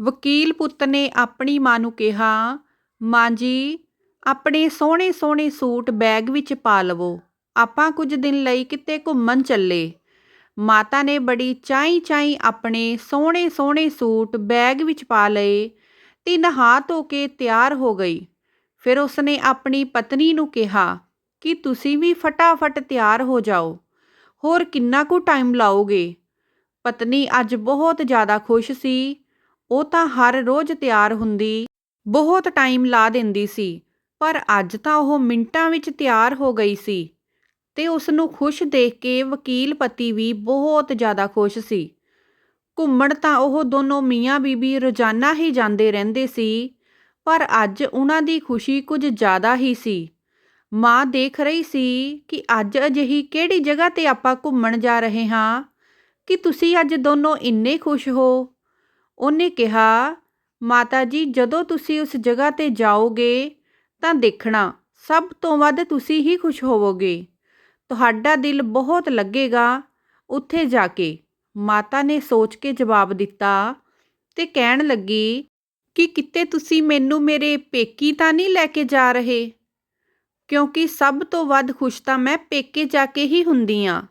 ਵਕੀਲ ਪੁੱਤ ਨੇ ਆਪਣੀ ਮਾਂ ਨੂੰ ਕਿਹਾ, ਮਾਂ ਜੀ, ਆਪਣੇ ਸੋਹਣੇ ਸੋਹਣੇ ਸੂਟ ਬੈਗ ਵਿੱਚ ਪਾ ਲਵੋ, ਆਪਾਂ ਕੁਝ ਦਿਨ ਲਈ ਕਿਤੇ ਘੁੰਮਣ ਚੱਲੇ। ਮਾਤਾ ਨੇ ਬੜੀ ਚਾਈਂ ਚਾਈਂ ਆਪਣੇ ਸੋਹਣੇ ਸੋਹਣੇ ਸੂਟ ਬੈਗ ਵਿੱਚ ਪਾ ਲਏ ਤੇ ਨਹਾ ਧੋ ਕੇ ਤਿਆਰ ਹੋ ਗਈ। ਫਿਰ ਉਸਨੇ ਆਪਣੀ ਪਤਨੀ ਨੂੰ ਕਿਹਾ ਕਿ ਤੁਸੀਂ ਵੀ ਫਟਾਫਟ ਤਿਆਰ ਹੋ ਜਾਓ, ਹੋਰ ਕਿੰਨਾ ਕੁ ਟਾਈਮ ਲਾਓਗੇ। ਪਤਨੀ ਅੱਜ ਬਹੁਤ ਜ਼ਿਆਦਾ ਖੁਸ਼ ਸੀ। ਉਹ ਤਾਂ ਹਰ ਰੋਜ਼ ਤਿਆਰ ਹੁੰਦੀ, ਬਹੁਤ ਟਾਈਮ ਲਾ ਦਿੰਦੀ ਸੀ, ਪਰ ਅੱਜ ਤਾਂ ਉਹ ਮਿੰਟਾਂ ਵਿੱਚ ਤਿਆਰ ਹੋ ਗਈ ਸੀ ਤੇ ਉਸਨੂੰ ਖੁਸ਼ ਦੇਖ ਕੇ ਵਕੀਲ ਪਤੀ ਵੀ ਬਹੁਤ ਜ਼ਿਆਦਾ ਖੁਸ਼ ਸੀ। ਘੁੰਮਣ ਤਾਂ ਉਹ ਦੋਨੋਂ ਮੀਆਂ ਬੀਬੀ ਰੋਜ਼ਾਨਾ ਹੀ ਜਾਂਦੇ ਰਹਿੰਦੇ ਸੀ, ਪਰ ਅੱਜ ਉਹਨਾਂ ਦੀ ਖੁਸ਼ੀ ਕੁਝ ਜ਼ਿਆਦਾ ਹੀ ਸੀ। ਮਾਂ ਦੇਖ ਰਹੀ ਸੀ ਕਿ ਅੱਜ ਅਜਿਹੀ ਕਿਹੜੀ ਜਗ੍ਹਾ ਤੇ ਆਪਾਂ ਘੁੰਮਣ ਜਾ ਰਹੇ ਹਾਂ ਕਿ ਤੁਸੀਂ ਅੱਜ ਦੋਨੋਂ ਇੰਨੇ ਖੁਸ਼ ਹੋ। ਉਹਨੇ ਕਿਹਾ, ਮਾਤਾ ਜੀ ਜਦੋਂ ਤੁਸੀਂ ਉਸ ਜਗ੍ਹਾ ਤੇ ਜਾਓਗੇ ਤਾਂ ਦੇਖਣਾ ਸਭ ਤੋਂ ਵੱਧ ਤੁਸੀਂ ਹੀ ਖੁਸ਼ ਹੋਵੋਗੇ। ਤੁਹਾਡਾ ਦਿਲ ਬਹੁਤ ਲੱਗੇਗਾ ਉੱਥੇ ਜਾ ਕੇ। ਮਾਤਾ ਨੇ ਸੋਚ ਕੇ ਜਵਾਬ ਦਿੱਤਾ ਤੇ ਕਹਿਣ ਲੱਗੀ ਕਿ ਕਿਤੇ ਤੁਸੀਂ ਮੈਨੂੰ ਮੇਰੇ ਪੇਕੀ ਤਾਂ ਨਹੀਂ ਲੈ ਕੇ ਜਾ ਰਹੇ, ਕਿਉਂਕਿ ਸਭ ਤੋਂ ਵੱਧ ਖੁਸ਼ ਤਾਂ ਮੈਂ ਪੇਕੇ ਜਾ ਕੇ ਹੀ ਹੁੰਦੀ ਆਂ।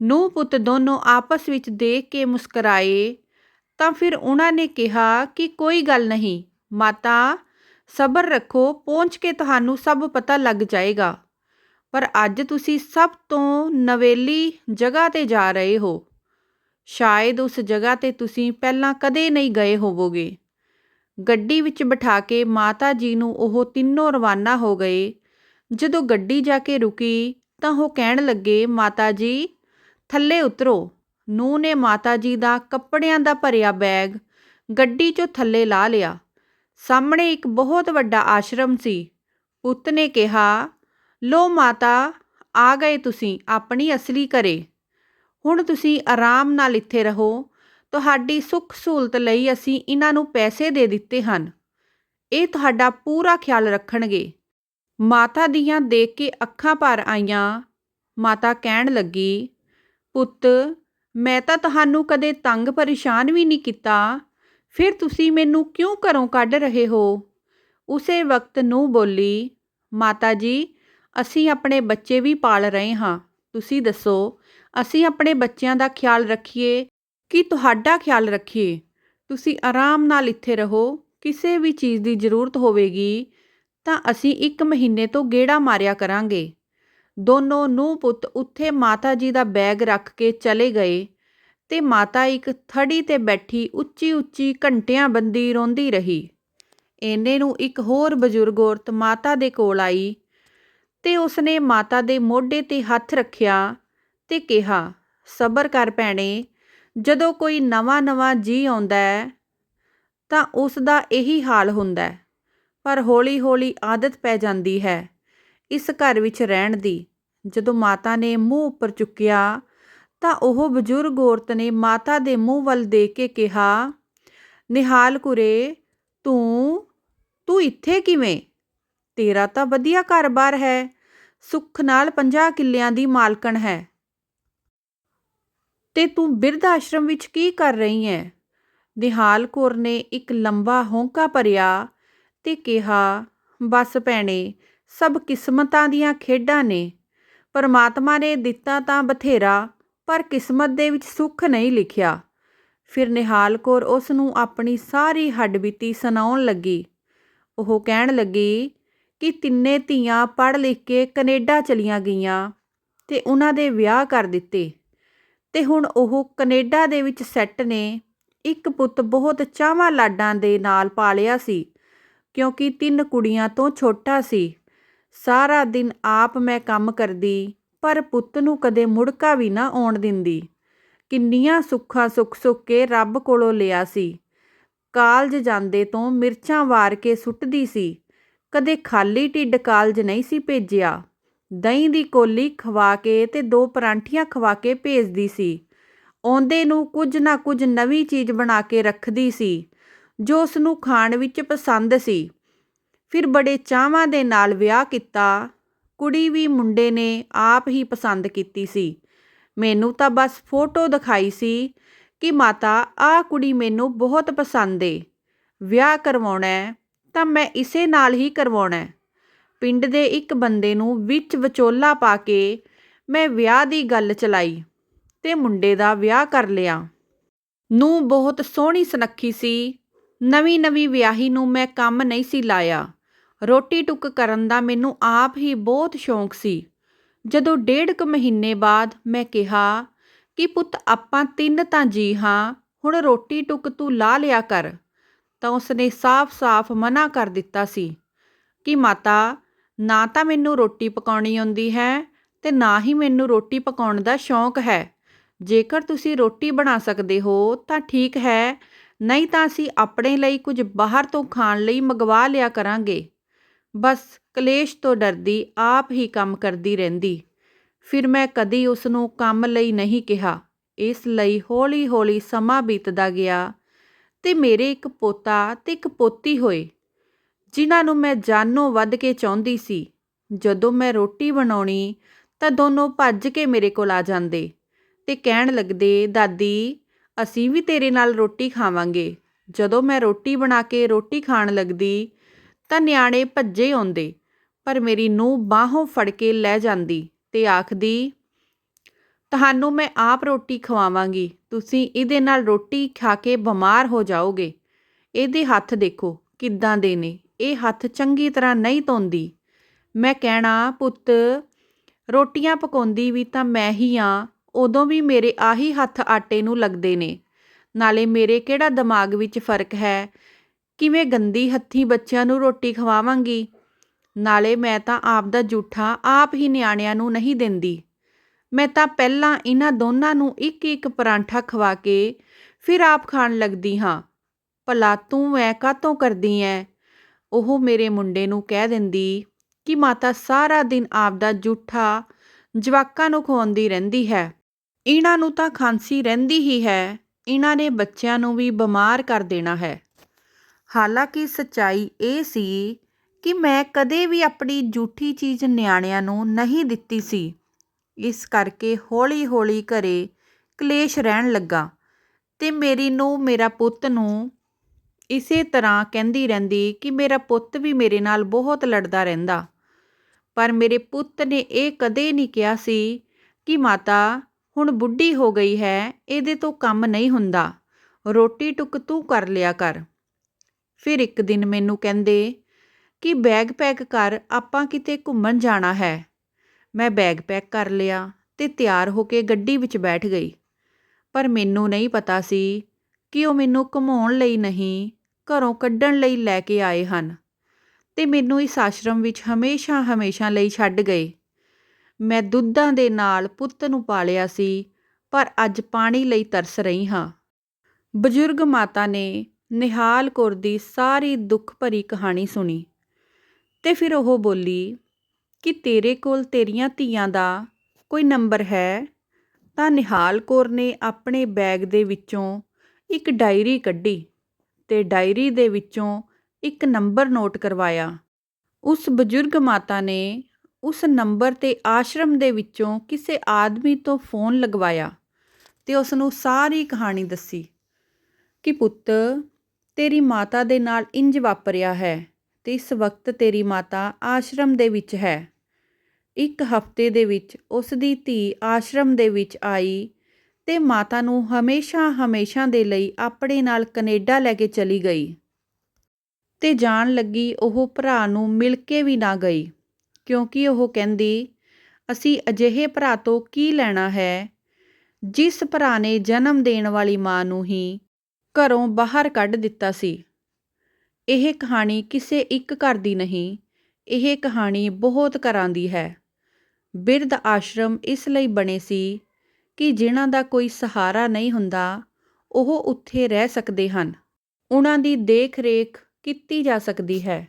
ਨੂੰਹ ਪੁੱਤ ਦੋਨੋਂ ਆਪਸ ਵਿੱਚ ਦੇਖ ਕੇ ਮੁਸਕਰਾਏ ਤਾਂ ਫਿਰ ਉਹਨਾਂ ਨੇ ਕਿਹਾ ਕਿ ਕੋਈ ਗੱਲ ਨਹੀਂ ਮਾਤਾ, ਸਬਰ ਰੱਖੋ ਪਹੁੰਚ ਕੇ ਤੁਹਾਨੂੰ ਸਭ ਪਤਾ ਲੱਗ ਜਾਏਗਾ। ਪਰ ਅੱਜ ਤੁਸੀਂ ਸਭ ਤੋਂ ਨਵੇਲੀ ਜਗ੍ਹਾ ਤੇ ਜਾ ਰਹੇ ਹੋ। ਸ਼ਾਇਦ ਉਸ ਜਗ੍ਹਾ ਤੇ ਤੁਸੀਂ ਪਹਿਲਾਂ ਕਦੇ ਨਹੀਂ ਗਏ ਹੋਵੋਗੇ। ਗੱਡੀ ਵਿੱਚ ਬਿਠਾ ਕੇ ਮਾਤਾ ਜੀ ਨੂੰ ਉਹ ਤਿੰਨੋਂ ਰਵਾਨਾ ਹੋ ਗਏ। ਜਦੋਂ ਗੱਡੀ ਜਾ ਕੇ ਰੁਕੀ ਤਾਂ ਉਹ ਕਹਿਣ ਲੱਗੇ, ਮਾਤਾ ਜੀ, ਥੱਲੇ ਉਤਰੋ। ਨੂੰਹ ਨੇ ਮਾਤਾ ਜੀ ਦਾ ਕੱਪੜਿਆਂ ਦਾ ਭਰਿਆ ਬੈਗ ਗੱਡੀ 'ਚੋਂ ਥੱਲੇ ਲਾ ਲਿਆ। ਸਾਹਮਣੇ ਇੱਕ ਬਹੁਤ ਵੱਡਾ ਆਸ਼ਰਮ ਸੀ। ਪੁੱਤ ਨੇ ਕਿਹਾ, ਲਓ ਮਾਤਾ, ਆ ਗਏ ਤੁਸੀਂ ਆਪਣੀ ਅਸਲੀ ਘਰੇ। ਹੁਣ ਤੁਸੀਂ ਆਰਾਮ ਨਾਲ ਇੱਥੇ ਰਹੋ। ਤੁਹਾਡੀ ਸੁੱਖ ਸਹੂਲਤ ਲਈ ਅਸੀਂ ਇਹਨਾਂ ਨੂੰ ਪੈਸੇ ਦੇ ਦਿੱਤੇ ਹਨ। ਇਹ ਤੁਹਾਡਾ ਪੂਰਾ ਖਿਆਲ ਰੱਖਣਗੇ। ਮਾਤਾ ਦੀਆਂ ਦੇਖ ਕੇ ਅੱਖਾਂ ਭਰ ਆਈਆਂ। ਮਾਤਾ ਕਹਿਣ ਲੱਗੀ, ਪੁੱਤ, ਮੈਂ ਤਾਂ ਤੁਹਾਨੂੰ ਕਦੇ ਤੰਗ ਪਰੇਸ਼ਾਨ ਵੀ ਨਹੀਂ ਕੀਤਾ, ਫਿਰ ਤੁਸੀਂ ਮੈਨੂੰ ਕਿਉਂ ਘਰੋਂ ਕੱਢ ਰਹੇ ਹੋ। ਉਸੇ ਵਕਤ ਨੂੰਹ ਬੋਲੀ, ਮਾਤਾ ਜੀ, ਅਸੀਂ ਆਪਣੇ ਬੱਚੇ ਵੀ ਪਾਲ ਰਹੇ ਹਾਂ। ਤੁਸੀਂ ਦੱਸੋ, ਅਸੀਂ ਆਪਣੇ ਬੱਚਿਆਂ ਦਾ ਖਿਆਲ ਰੱਖੀਏ ਕਿ ਤੁਹਾਡਾ ਖਿਆਲ ਰੱਖੀਏ। ਤੁਸੀਂ ਆਰਾਮ ਨਾਲ ਇੱਥੇ ਰਹੋ। ਕਿਸੇ ਵੀ ਚੀਜ਼ ਦੀ ਜ਼ਰੂਰਤ ਹੋਵੇਗੀ ਤਾਂ ਅਸੀਂ ਇੱਕ ਮਹੀਨੇ ਤੋਂ ਗੇੜਾ ਮਾਰਿਆ ਕਰਾਂਗੇ। ਦੋਨੋਂ ਨੂੰਹ ਪੁੱਤ ਉੱਥੇ ਮਾਤਾ ਜੀ ਦਾ ਬੈਗ ਰੱਖ ਕੇ ਚਲੇ ਗਏ ਤੇ ਮਾਤਾ ਇੱਕ ਥੜੀ ਤੇ ਬੈਠੀ ਉੱਚੀ ਉੱਚੀ ਘੰਟਿਆਂ ਬੰਦੀ ਰੋਂਦੀ ਰਹੀ। ਇੰਨੇ ਨੂੰ ਇੱਕ ਹੋਰ ਬਜ਼ੁਰਗ ਔਰਤ ਮਾਤਾ ਦੇ ਕੋਲ ਆਈ ਤੇ ਉਸਨੇ ਮਾਤਾ ਦੇ ਮੋਢੇ ਤੇ ਹੱਥ ਰੱਖਿਆ ਤੇ ਕਿਹਾ, ਸਬਰ ਕਰ ਭੈਣੇ, ਜਦੋਂ ਕੋਈ ਨਵਾਂ ਨਵਾਂ ਜੀਅ ਆਉਂਦਾ ਤਾਂ ਉਸ ਦਾ ਇਹੀ ਹਾਲ ਹੁੰਦਾ, ਪਰ ਹੌਲੀ ਹੌਲੀ ਆਦਤ ਪੈ ਜਾਂਦੀ ਹੈ ਇਸ ਘਰ ਵਿੱਚ ਰਹਿਣ ਦੀ। ਜਦੋਂ ਮਾਤਾ ਨੇ ਮੂੰਹ ਉੱਪਰ ਚੁੱਕਿਆ ਤਾਂ ਉਹ ਬਜ਼ੁਰਗ ਔਰਤ ਨੇ ਮਾਤਾ ਦੇ ਮੂੰਹ ਵੱਲ ਦੇਖ ਕੇ ਕਿਹਾ, ਨਿਹਾਲ ਕੁਰੇ, ਤੂੰ, ਤੂੰ ਇੱਥੇ ਕਿਵੇਂ? ਤੇਰਾ ਤਾਂ ਵਧੀਆ ਘਰ-ਬਾਰ ਹੈ, ਸੁੱਖ ਨਾਲ ਪੰਜਾਹ ਕਿੱਲਿਆਂ ਦੀ ਮਾਲਕਣ ਹੈ। ਤੇ ਤੂੰ ਬਿਰਧ ਆਸ਼ਰਮ ਵਿੱਚ ਕੀ ਕਰ ਰਹੀ ਹੈ ਨਿਹਾਲ ਕੌਰ ਨੇ ਇੱਕ ਲੰਬਾ ਹੋਂਕਾ ਭਰਿਆ ਤੇ ਕਿਹਾ, ਬਸ ਭੈਣੇ, ਸਭ ਕਿਸਮਤਾਂ ਦੀਆਂ ਖੇਡਾਂ ਨੇ। ਪਰਮਾਤਮਾ ਨੇ ਦਿੱਤਾ ਤਾਂ ਬਥੇਰਾ, ਪਰ ਕਿਸਮਤ ਦੇ ਵਿੱਚ ਸੁੱਖ ਨਹੀਂ ਲਿਖਿਆ। ਫਿਰ ਨਿਹਾਲ ਕੌਰ ਉਸ ਨੂੰ ਆਪਣੀ ਸਾਰੀ ਹੱਡਬੀਤੀ ਸੁਣਾਉਣ ਲੱਗੀ। ਉਹ ਕਹਿਣ ਲੱਗੀ ਕਿ ਤਿੰਨੇ ਧੀਆਂ ਪੜ੍ਹ ਲਿਖ ਕੇ ਕੈਨੇਡਾ ਚਲੀਆਂ ਗਈਆਂ ਤੇ ਉਹਨਾਂ ਦੇ ਵਿਆਹ ਕਰ ਦਿੱਤੇ ਤੇ ਹੁਣ ਉਹ ਕੈਨੇਡਾ ਦੇ ਵਿੱਚ ਸੈੱਟ ਨੇ। ਇੱਕ ਪੁੱਤ ਬਹੁਤ ਚਾਵਾਂ ਲਾਡਾਂ ਦੇ ਨਾਲ ਪਾਲਿਆ ਸੀ, ਕਿਉਂਕਿ ਤਿੰਨ ਕੁੜੀਆਂ ਤੋਂ ਛੋਟਾ ਸੀ। ਸਾਰਾ ਦਿਨ ਆਪ ਮੈਂ ਕੰਮ ਕਰਦੀ, ਪਰ ਪੁੱਤ ਨੂੰ ਕਦੇ ਮੁੜਕਾ ਵੀ ਨਾ ਆਉਣ ਦਿੰਦੀ। ਕਿੰਨੀਆਂ ਸੁੱਖਾਂ ਸੁੱਖ-ਸੁੱਖ ਕੇ ਰੱਬ ਕੋਲੋਂ ਲਿਆ ਸੀ। ਕਾਲਜ ਜਾਂਦੇ ਤੋਂ ਮਿਰਚਾਂ ਵਾਰ ਕੇ ਸੁੱਟਦੀ ਸੀ, ਕਦੇ ਖਾਲੀ ਢਿੱਡ ਕਾਲਜ ਨਹੀਂ ਸੀ ਭੇਜਿਆ। ਦਹੀਂ ਦੀ ਕੋਲੀ ਖਵਾ ਕੇ ਤੇ ਦੋ ਪਰਾਂਠੀਆਂ ਖਵਾ ਕੇ ਭੇਜਦੀ ਸੀ। ਆਉਂਦੇ ਨੂੰ ਕੁਝ ਨਾ ਕੁਝ ਨਵੀਂ ਚੀਜ਼ ਬਣਾ ਕੇ ਰੱਖਦੀ ਸੀ, ਜੋ ਉਸਨੂੰ ਖਾਣ ਵਿੱਚ ਪਸੰਦ ਸੀ। ਫਿਰ ਬੜੇ ਚਾਵਾਂ ਦੇ ਨਾਲ ਵਿਆਹ ਕੀਤਾ। ਕੁੜੀ ਵੀ ਮੁੰਡੇ ਨੇ ਆਪ ਹੀ ਪਸੰਦ ਕੀਤੀ ਸੀ। ਮੈਨੂੰ ਤਾਂ ਬਸ ਫੋਟੋ ਦਿਖਾਈ ਸੀ ਕਿ ਮਾਤਾ, ਆਹ ਕੁੜੀ ਮੈਨੂੰ ਬਹੁਤ ਪਸੰਦ ਏ। ਵਿਆਹ ਕਰਵਾਉਣਾ ਤਾਂ ਮੈਂ ਇਸੇ ਨਾਲ ਹੀ ਕਰਵਾਉਣਾ ਪਿੰਡ ਦੇ ਇੱਕ ਬੰਦੇ ਨੂੰ ਵਿੱਚ ਵਿਚੋਲਾ ਪਾ ਕੇ ਮੈਂ ਵਿਆਹ ਦੀ ਗੱਲ ਚਲਾਈ ਤੇ ਮੁੰਡੇ ਦਾ ਵਿਆਹ ਕਰ ਲਿਆ। ਨੂੰ ਬਹੁਤ ਸੋਹਣੀ ਸੁਨੱਖੀ ਸੀ। ਨਵੀਂ ਨਵੀਂ ਵਿਆਹੀ ਨੂੰ ਮੈਂ ਕੰਮ ਨਹੀਂ ਸੀ ਲਾਇਆ। ਰੋਟੀ ਟੁੱਕ ਕਰਨ ਦਾ ਮੈਨੂੰ ਆਪ ਹੀ ਬਹੁਤ ਸ਼ੌਂਕ ਸੀ। ਜਦੋਂ ਡੇਢ ਕੁ ਮਹੀਨੇ ਬਾਅਦ ਮੈਂ ਕਿਹਾ, ਕਿ ਪੁੱਤ, ਆਪਾਂ ਤਿੰਨ ਤਾਂ ਜੀ ਹਾਂ, ਹੁਣ ਰੋਟੀ ਟੁੱਕ ਤੂੰ ਲਾ ਲਿਆ ਕਰ। ਤਾਂ ਉਸਨੇ ਸਾਫ਼-ਸਾਫ਼ ਮਨਾ ਕਰ ਦਿੱਤਾ ਸੀ। ਕਿ ਮਾਤਾ, ਨਾ ਤਾਂ ਮੈਨੂੰ ਰੋਟੀ ਪਕਾਉਣੀ ਆਉਂਦੀ ਹੈ ਤੇ ਨਾ ਹੀ ਮੈਨੂੰ ਰੋਟੀ ਪਕਾਉਣ ਦਾ ਸ਼ੌਂਕ ਹੈ। ਜੇਕਰ ਤੁਸੀਂ ਰੋਟੀ ਬਣਾ ਸਕਦੇ ਹੋ ਤਾਂ ਠੀਕ ਹੈ, ਨਹੀਂ ਤਾਂ ਅਸੀਂ ਆਪਣੇ ਲਈ ਕੁਝ ਬਾਹਰ ਤੋਂ ਖਾਣ ਲਈ ਮੰਗਵਾ ਲਿਆ ਕਰਾਂਗੇ। ਬਸ ਕਲੇਸ਼ ਤੋਂ ਡਰਦੀ, ਆਪ ਹੀ ਕੰਮ ਕਰਦੀ ਰਹਿੰਦੀ। ਫਿਰ ਮੈਂ ਕਦੀ ਉਸ ਨੂੰ ਕੰਮ ਲਈ ਨਹੀਂ ਕਿਹਾ। ਇਸ ਲਈ ਹੌਲੀ-ਹੌਲੀ ਸਮਾਂ ਬੀਤਦਾ ਗਿਆ ਤੇ ਮੇਰੇ ਇੱਕ ਪੋਤਾ ਤੇ ਇੱਕ ਪੋਤੀ ਹੋਏ, ਜਿਨ੍ਹਾਂ ਨੂੰ ਮੈਂ ਜਾਨੋਂ ਵੱਧ ਕੇ ਚਾਹੁੰਦੀ ਸੀ। ਜਦੋਂ ਮੈਂ ਰੋਟੀ ਬਣਾਉਣੀ ਤਾਂ ਦੋਨੋਂ ਭੱਜ ਕੇ ਮੇਰੇ ਕੋਲ ਆ ਜਾਂਦੇ ਤੇ ਕਹਿਣ ਲੱਗਦੇ, ਦਾਦੀ, ਅਸੀਂ ਵੀ ਤੇਰੇ ਨਾਲ ਰੋਟੀ ਖਾਵਾਂਗੇ। ਜਦੋਂ ਮੈਂ ਰੋਟੀ ਬਣਾ ਕੇ ਰੋਟੀ ਖਾਣ ਲੱਗਦੀ ਤਾਂ ਨਿਆਣੇ ਭੱਜੇ ਆਉਂਦੇ, ਪਰ ਮੇਰੀ ਨੂੰਹ ਬਾਹੋਂ ਫੜ ਕੇ ਲੈ ਜਾਂਦੀ ਅਤੇ ਆਖਦੀ, ਤੁਹਾਨੂੰ ਮੈਂ ਆਪ ਰੋਟੀ ਖਵਾਵਾਂਗੀ, ਤੁਸੀਂ ਇਹਦੇ ਨਾਲ ਰੋਟੀ ਖਾ ਕੇ ਬਿਮਾਰ ਹੋ ਜਾਓਗੇ। ਇਹਦੇ ਹੱਥ ਦੇਖੋ ਕਿੱਦਾਂ ਦੇ ਨੇ, ਇਹ ਹੱਥ ਚੰਗੀ ਤਰ੍ਹਾਂ ਨਹੀਂ ਧੋਂਦੀ। ਮੈਂ ਕਹਿਣਾ, ਪੁੱਤ, ਰੋਟੀਆਂ ਪਕਾਉਂਦੀ ਵੀ ਤਾਂ ਮੈਂ ਹੀ ਹਾਂ ਉਦੋਂ ਵੀ ਮੇਰੇ ਆਹੀ ਹੱਥ ਆਟੇ ਨੂੰ ਲੱਗਦੇ ਨੇ। ਨਾਲੇ ਮੇਰੇ ਕਿਹੜਾ ਦਿਮਾਗ ਵਿੱਚ ਫ਼ਰਕ ਹੈ? ਕਿਵੇਂ ਗੰਦੀ ਹੱਥੀਂ ਬੱਚਿਆਂ ਨੂੰ ਰੋਟੀ ਖਵਾਵਾਂਗੀ? ਨਾਲੇ ਮੈਂ ਤਾਂ ਆਪ ਦਾ ਜੂਠਾ ਆਪ ਹੀ ਨਿਆਣਿਆਂ ਨੂੰ ਨਹੀਂ ਦਿੰਦੀ। ਮੈਂ ਤਾਂ ਪਹਿਲਾਂ ਇਹਨਾਂ ਦੋਨਾਂ ਨੂੰ ਇੱਕ ਇੱਕ ਪਰਾਂਠਾ ਖਵਾ ਕੇ ਫਿਰ ਆਪ ਖਾਣ ਲੱਗਦੀ ਹਾਂ। ਭਲਾ ਤੂੰ ਐ ਕਾਤੋਂ ਕਰਦੀ ਐ? ਉਹ ਮੇਰੇ ਮੁੰਡੇ ਨੂੰ ਕਹਿ ਦਿੰਦੀ ਕਿ ਮਾਤਾ ਸਾਰਾ ਦਿਨ ਆਪਦਾ ਜੂਠਾ ਜਵਾਕਾਂ ਨੂੰ ਖਵਾਉਂਦੀ ਰਹਿੰਦੀ ਹੈ। ਇਹਨਾਂ ਨੂੰ ਤਾਂ ਖਾਂਸੀ ਰਹਿੰਦੀ ਹੀ ਹੈ। ਇਹਨਾਂ ਨੇ ਬੱਚਿਆਂ ਨੂੰ ਵੀ ਬਿਮਾਰ ਕਰ ਦੇਣਾ ਹੈ। ਹਾਲਾਂਕਿ ਸੱਚਾਈ ਇਹ ਸੀ ਕਿ ਮੈਂ ਕਦੇ ਵੀ ਆਪਣੀ ਜੂਠੀ ਚੀਜ਼ ਨਿਆਣਿਆਂ ਨੂੰ ਨਹੀਂ ਦਿੱਤੀ ਸੀ। ਇਸ ਕਰਕੇ ਹੌਲੀ-ਹੌਲੀ ਘਰ ਕਲੇਸ਼ ਰਹਿਣ ਲੱਗਾ ਅਤੇ ਮੇਰੀ ਨੂੰ ਮੇਰਾ ਪੁੱਤ ਨੂੰ ਇਸੇ ਤਰ੍ਹਾਂ ਕਹਿੰਦੀ ਰਹਿੰਦੀ ਕਿ ਮੇਰਾ ਪੁੱਤ ਵੀ ਮੇਰੇ ਨਾਲ ਬਹੁਤ ਲੜਦਾ ਰਹਿੰਦਾ। ਪਰ ਮੇਰੇ ਪੁੱਤ ਨੇ ਇਹ ਕਦੇ ਨਹੀਂ ਕਿਹਾ ਸੀ ਕਿ ਮਾਤਾ, ਹੁਣ ਬੁੱਢੀ ਹੋ ਗਈ ਹੈ, ਇਹਦੇ ਤੋਂ ਕੰਮ ਨਹੀਂ ਹੁੰਦਾ। ਰੋਟੀ ਟੁੱਕ ਤੂੰ ਕਰ ਲਿਆ ਕਰ। ਫਿਰ ਇੱਕ ਦਿਨ ਮੈਨੂੰ ਕਹਿੰਦੇ ਕਿ ਬੈਗ ਪੈਕ ਕਰ, ਆਪਾਂ ਕਿਤੇ ਘੁੰਮਣ ਜਾਣਾ ਹੈ। ਮੈਂ ਬੈਗ ਪੈਕ ਕਰ ਲਿਆ ਅਤੇ ਤਿਆਰ ਹੋ ਕੇ ਗੱਡੀ ਵਿੱਚ ਬੈਠ ਗਈ। ਪਰ ਮੈਨੂੰ ਨਹੀਂ ਪਤਾ ਸੀ ਕਿ ਉਹ ਮੈਨੂੰ ਘੁਮਾਉਣ ਲਈ ਨਹੀਂ, ਘਰੋਂ ਕੱਢਣ ਲਈ ਲੈ ਕੇ ਆਏ ਹਨ ਅਤੇ ਮੈਨੂੰ ਇਸ ਆਸ਼ਰਮ ਵਿੱਚ ਹਮੇਸ਼ਾ ਹਮੇਸ਼ਾ ਲਈ ਛੱਡ ਗਏ। ਮੈਂ ਦੁੱਧਾਂ ਦੇ ਨਾਲ ਪੁੱਤ ਨੂੰ ਪਾਲਿਆ ਸੀ, ਪਰ ਅੱਜ ਪਾਣੀ ਲਈ ਤਰਸ ਰਹੀ ਹਾਂ। ਬਜ਼ੁਰਗ ਮਾਤਾ ਨੇ ਨਿਹਾਲ ਕੌਰ ਦੀ ਸਾਰੀ ਦੁੱਖ ਭਰੀ ਕਹਾਣੀ ਸੁਣੀ ਤੇ ਫਿਰ ਉਹ ਬੋਲੀ ਕਿ ਤੇਰੇ ਕੋਲ ਤੇਰੀਆਂ ਧੀਆਂ ਦਾ ਕੋਈ ਨੰਬਰ ਹੈ? ਤਾਂ ਨਿਹਾਲ ਕੌਰ ਨੇ ਆਪਣੇ ਬੈਗ ਦੇ ਵਿੱਚੋਂ ਇੱਕ ਡਾਇਰੀ ਕੱਢੀ ਤੇ ਡਾਇਰੀ ਦੇ ਵਿੱਚੋਂ ਇੱਕ ਨੰਬਰ ਨੋਟ ਕਰਵਾਇਆ। ਉਸ ਬਜ਼ੁਰਗ ਮਾਤਾ ਨੇ ਉਸ ਨੰਬਰ ਤੇ ਆਸ਼ਰਮ ਦੇ ਵਿੱਚੋਂ ਕਿਸੇ ਆਦਮੀ ਤੋਂ ਫੋਨ ਲਗਵਾਇਆ ਤੇ ਉਸ ਨੂੰ ਸਾਰੀ ਕਹਾਣੀ ਦੱਸੀ ਕਿ ਪੁੱਤ ਤੇਰੀ ਮਾਤਾ ਦੇ ਨਾਲ ਇੰਜ ਵਾਪਰਿਆ ਹੈ ਤੇ ਇਸ ਵਕਤ ਤੇਰੀ ਮਾਤਾ ਆਸ਼ਰਮ ਦੇ ਵਿੱਚ ਹੈ। ਇੱਕ ਹਫ਼ਤੇ ਦੇ ਵਿੱਚ ਉਸ ਦੀ ਧੀ ਆਸ਼ਰਮ ਦੇ ਵਿੱਚ ਆਈ ਤੇ ਮਾਤਾ ਨੂੰ ਹਮੇਸ਼ਾ ਹਮੇਸ਼ਾ ਦੇ ਲਈ ਆਪਣੇ ਨਾਲ ਕੈਨੇਡਾ ਲੈ ਕੇ ਚਲੀ ਗਈ ਤੇ ਜਾਣ ਲੱਗੀ ਉਹ ਭਰਾ ਨੂੰ ਮਿਲ ਕੇ ਵੀ ਨਾ ਗਈ, ਕਿਉਂਕਿ ਉਹ ਕਹਿੰਦੀ, ਅਸੀਂ ਅਜਿਹੇ ਭਰਾ ਤੋਂ ਕੀ ਲੈਣਾ ਹੈ, ਜਿਸ ਭਰਾ ਨੇ ਜਨਮ ਦੇਣ ਵਾਲੀ ਮਾਂ ਨੂੰ ਹੀ ਘਰੋਂ ਬਾਹਰ ਕੱਢ ਦਿੱਤਾ ਸੀ। ਇਹ ਕਹਾਣੀ ਕਿਸੇ ਇੱਕ ਘਰ ਦੀ ਨਹੀਂ, ਇਹ ਕਹਾਣੀ ਬਹੁਤ ਘਰਾਂ ਦੀ ਹੈ। ਬਿਰਧ ਆਸ਼ਰਮ ਇਸ ਲਈ ਬਣੇ ਸੀ ਕਿ ਜਿਨ੍ਹਾਂ ਦਾ ਕੋਈ ਸਹਾਰਾ ਨਹੀਂ ਹੁੰਦਾ, ਉਹ ਉੱਥੇ ਰਹਿ ਸਕਦੇ ਹਨ। ਉਹਨਾਂ ਦੀ ਦੇਖ-ਰੇਖ ਕੀਤੀ ਜਾ ਸਕਦੀ ਹੈ।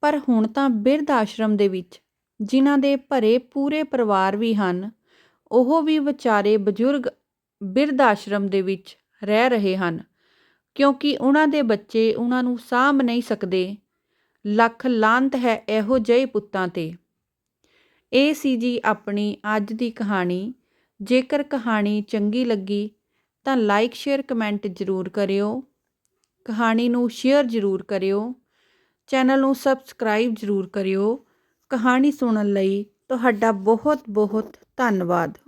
ਪਰ ਹੁਣ ਤਾਂ ਬਿਰਧ ਆਸ਼ਰਮ ਦੇ ਵਿੱਚ, ਜਿਨ੍ਹਾਂ ਦੇ ਭਰੇ ਪੂਰੇ ਪਰਿਵਾਰ ਵੀ ਹਨ, ਉਹ ਵੀ ਵਿਚਾਰੇ ਬਜ਼ੁਰਗ ਬਿਰਧ ਆਸ਼ਰਮ ਦੇ ਵਿੱਚ ਰਹਿ ਰਹੇ ਹਨ, ਕਿਉਂਕਿ ਉਹਨਾਂ ਦੇ ਬੱਚੇ ਉਹਨਾਂ ਨੂੰ ਸਾਂਭ ਨਹੀਂ ਸਕਦੇ। ਲੱਖ ਲਾਂਤ ਹੈ ਇਹੋ ਜਿਹੇ ਪੁੱਤਾਂ ਤੇ। ਇਹ ਸੀ ਜੀ ਆਪਣੀ ਅੱਜ ਦੀ ਕਹਾਣੀ। ਜੇਕਰ ਕਹਾਣੀ ਚੰਗੀ ਲੱਗੀ ਤਾਂ ਲਾਈਕ ਸ਼ੇਅਰ ਕਮੈਂਟ ਜ਼ਰੂਰ ਕਰਿਓ। ਕਹਾਣੀ ਨੂੰ ਸ਼ੇਅਰ ਜ਼ਰੂਰ ਕਰਿਓ। ਚੈਨਲ ਨੂੰ ਸਬਸਕ੍ਰਾਈਬ ਜ਼ਰੂਰ ਕਰਿਓ। ਕਹਾਣੀ ਸੁਣਨ ਲਈ ਤੁਹਾਡਾ ਬਹੁਤ ਬਹੁਤ ਧੰਨਵਾਦ।